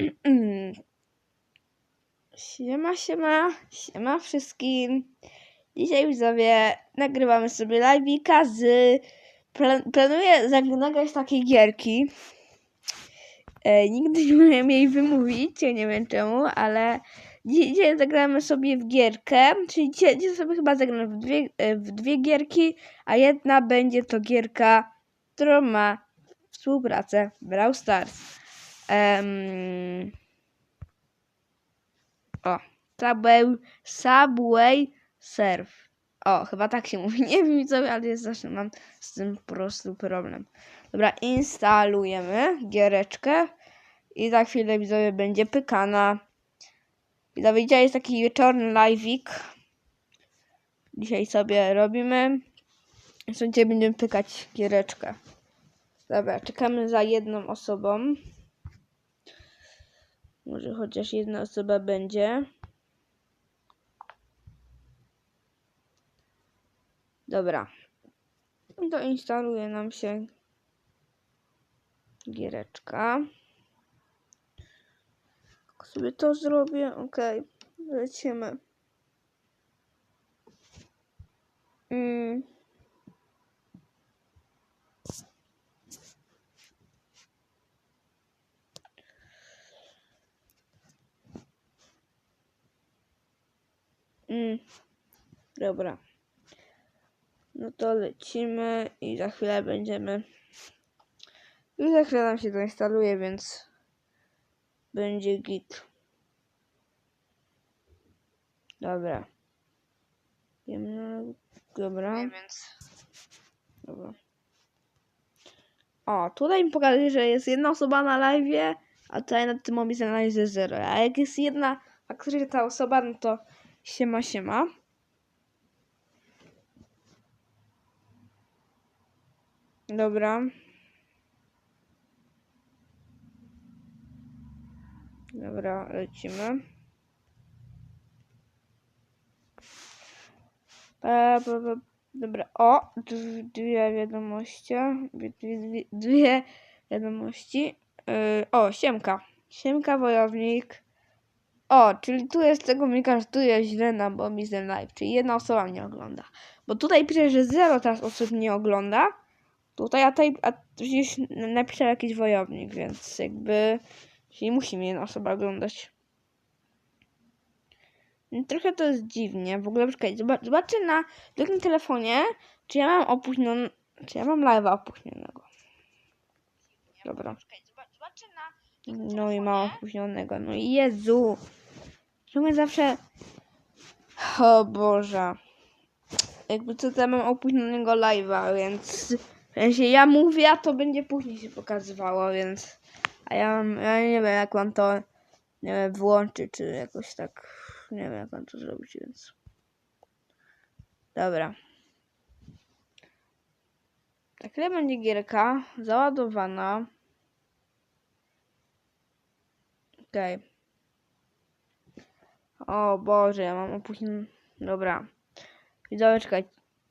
Siema, siema, siema wszystkim. Dzisiaj widzowie nagrywamy sobie live'ika z... Plan planuję zag- nagrać takie gierki. E, nigdy nie umiem jej wymówić, ja nie wiem czemu, ale dzi- dzisiaj zagramy sobie w gierkę, czyli dzisiaj, dzisiaj sobie chyba zagramy w dwie, e, w dwie gierki, a jedna będzie to gierka, którą ma współpracę Brawl Stars. Em, o, Subway, Subway Surf. O, chyba tak się mówi. Nie wiem co, ale jest zawsze mam z tym po prostu problem. Dobra, instalujemy giereczkę i za chwilę widzowie będzie pykana. Widzowie, dzisiaj jest taki wieczorny live'ik. Dzisiaj sobie robimy. Słuchajcie, będziemy pykać giereczkę. Dobra, czekamy za jedną osobą. Może chociaż jedna osoba będzie. Dobra. To instaluje nam się giereczka. Jak sobie to zrobię, ok. Lecimy. Mm. Mm. Dobra. No to lecimy i za chwilę będziemy. I za chwilę nam się to instaluje, więc będzie git. Dobra. Dobra. więc Dobra. O, tutaj mi pokazuje, że jest jedna osoba na live, a tutaj na tym na live jest zero. A jak jest jedna faktycznie ta osoba, no to siema, siema. Dobra. Dobra, lecimy. Pa. Dobra, o, dwie wiadomości. Dwie, dwie, wiadomości. Yy, o, Siemka. Siemka, wojownik. O, czyli tu jest tego mi każduje źle na Bobizem Live, czyli jedna osoba mnie ogląda. Bo tutaj pisze, że zero teraz osób mnie ogląda. Tutaj, a tutaj a gdzieś napisze jakiś wojownik, więc jakby... Czyli musi mnie jedna osoba oglądać. Trochę to jest dziwnie. W ogóle czekaj, zobacz, zobaczę na drugim telefonie, czy ja mam opóźniony, czy ja mam live'a opóźnionego. Dobra. No i mam opóźnionego. No i Jezu. Czemu zawsze... O Boże. Jakby co ja mam opóźnionego live'a, więc... W sensie ja mówię, a to będzie później się pokazywało, więc... A ja mam... Ja nie wiem jak mam to... Nie wiem, włączyć, czy jakoś tak... Nie wiem jak mam to zrobić, więc... Dobra. Tak, ile będzie gierka załadowana. Okej. O Boże, ja mam opóźniony. Dobra. Widzowie, czekaj.